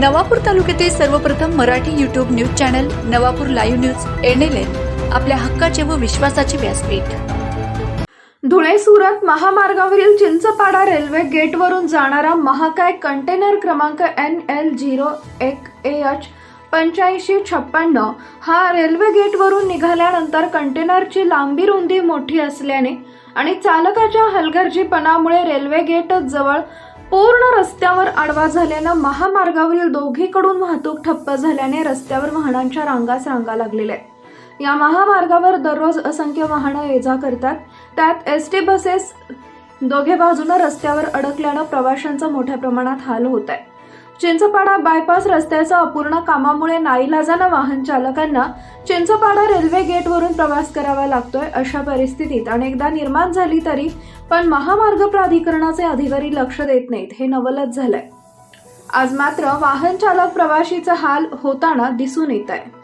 नवापूर तालुक्यातील सर्वप्रथम Marathi YouTube news channel Navapur live news NLN आपल्या हक्काचे व विश्वासाचे व्यासपीठ. धुळे सुरत महामार्गावरील चिंचपाडा रेल्वे गेटवरून जाणारा महाकाय कंटेनर क्रमांक एन एल झिरो एक एच पंच्याऐंशी छप्पन्न हा रेल्वे गेटवरून निघाल्यानंतर कंटेनरची लांबी रुंदी मोठी असल्याने आणि चालकाच्या हलगर्जीपणामुळे रेल्वे गेट जवळ पूर्ण रस्त्यावर आडवा झाल्यानं महामार्गावरील दोघीकडून वाहतूक ठप्प झाल्याने रस्त्यावर वाहनांच्या रांगाच रांगा लागलेल्या आहेत. या महामार्गावर दररोज असंख्य वाहनं ये जा करतात. त्यात एस टी बसेस दोघे बाजूनं रस्त्यावर अडकल्यानं प्रवाशांचा मोठ्या प्रमाणात हाल होत आहे. चिंचपाडा बायपास रस्त्याच्या अपूर्ण कामामुळे नाईलाजानं वाहन चालकांना चिंचपाडा रेल्वे गेटवरून प्रवास करावा लागतोय अशा परिस्थितीत अनेकदा निर्माण झाली तरी पण महामार्ग प्राधिकरणाचे अधिकारी लक्ष देत नाहीत. हे नवलच झालंय. आज मात्र वाहन चालक प्रवाशीचा हाल होताना दिसून येत आहे